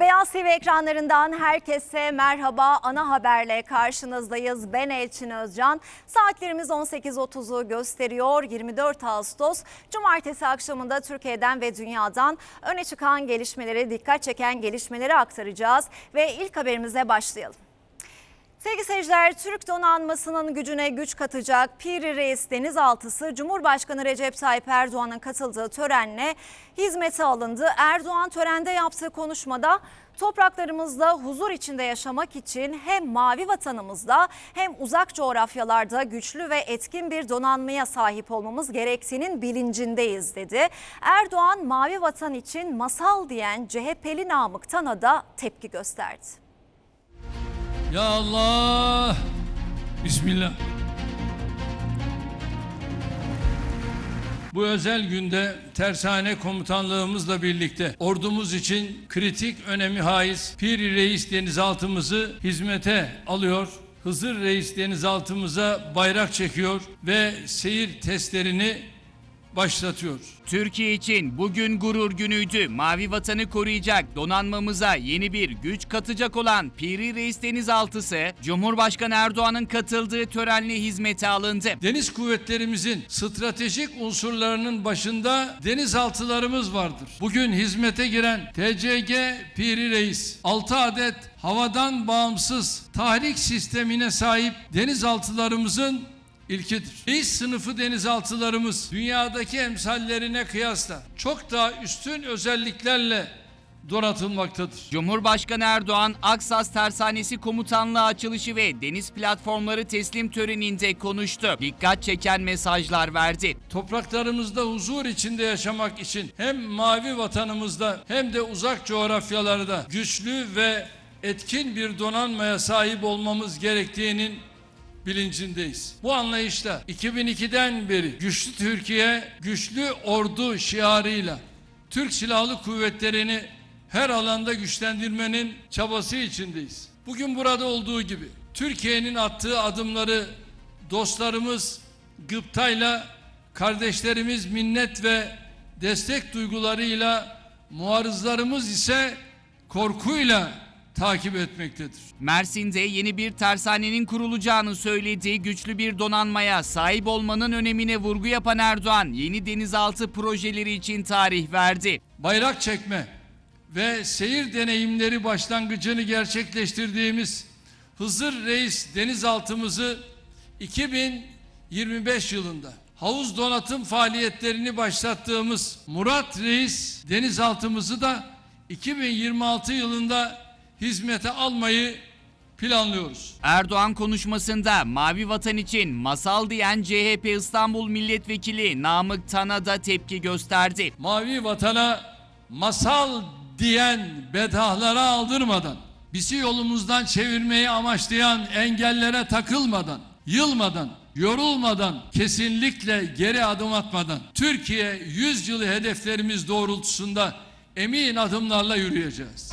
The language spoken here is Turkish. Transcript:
Beyaz TV ekranlarından herkese merhaba. Ana haberle karşınızdayız. Ben Elçin Özcan. Saatlerimiz 18.30'u gösteriyor. 24 Ağustos Cumartesi akşamında Türkiye'den ve dünyadan öne çıkan gelişmeleri, dikkat çeken gelişmeleri aktaracağız. Ve ilk haberimize başlayalım. Sevgili seyirciler, Türk donanmasının gücüne güç katacak Piri Reis denizaltısı Cumhurbaşkanı Recep Tayyip Erdoğan'ın katıldığı törenle hizmete alındı. Erdoğan törende yaptığı konuşmada topraklarımızda huzur içinde yaşamak için hem mavi vatanımızda hem uzak coğrafyalarda güçlü ve etkin bir donanmaya sahip olmamız gerektiğinin bilincindeyiz dedi. Erdoğan mavi vatan için masal diyen CHP'li Namık Tan'a da tepki gösterdi. Ya Allah. Bismillah. Bu özel günde tersane komutanlığımızla birlikte ordumuz için kritik önemi haiz Piri Reis denizaltımızı hizmete alıyor. Hızır Reis denizaltımıza bayrak çekiyor ve seyir testlerini başlatıyor. Türkiye için bugün gurur günüydü. Mavi vatanı koruyacak, donanmamıza yeni bir güç katacak olan Piri Reis denizaltısı, Cumhurbaşkanı Erdoğan'ın katıldığı törenle hizmete alındı. Deniz kuvvetlerimizin stratejik unsurlarının başında denizaltılarımız vardır. Bugün hizmete giren TCG Piri Reis 6 adet havadan bağımsız tahrik sistemine sahip denizaltılarımızın ilkidir. Reis sınıfı denizaltılarımız dünyadaki emsallerine kıyasla çok daha üstün özelliklerle donatılmaktadır. Cumhurbaşkanı Erdoğan, Aksas Tersanesi Komutanlığı açılışı ve deniz platformları teslim töreninde konuştu. Dikkat çeken mesajlar verdi. topraklarımızda huzur içinde yaşamak için hem mavi vatanımızda hem de uzak coğrafyalarda güçlü ve etkin bir donanmaya sahip olmamız gerektiğinin bilincindeyiz. Bu anlayışla 2002'den beri güçlü Türkiye, güçlü ordu şiarıyla Türk Silahlı Kuvvetleri'ni her alanda güçlendirmenin çabası içindeyiz. Bugün burada olduğu gibi Türkiye'nin attığı adımları dostlarımız gıptayla, kardeşlerimiz minnet ve destek duygularıyla, muarızlarımız ise korkuyla takip etmektedir. Mersin'de yeni bir tersanenin kurulacağını söylediği güçlü bir donanmaya sahip olmanın önemine vurgu yapan Erdoğan, yeni denizaltı projeleri için tarih verdi. bayrak çekme ve seyir deneyimleri başlangıcını gerçekleştirdiğimiz Hızır Reis denizaltımızı 2025 yılında havuz donatım faaliyetlerini başlattığımız Murat Reis denizaltımızı da 2026 yılında hizmete almayı planlıyoruz. Erdoğan konuşmasında Mavi Vatan için masal diyen CHP İstanbul Milletvekili Namık Tan'a da tepki gösterdi. mavi vatana masal diyen bedahlara aldırmadan, bizi yolumuzdan çevirmeyi amaçlayan engellere takılmadan, yılmadan, yorulmadan, kesinlikle geri adım atmadan, Türkiye 100 yılı hedeflerimiz doğrultusunda emin adımlarla yürüyeceğiz.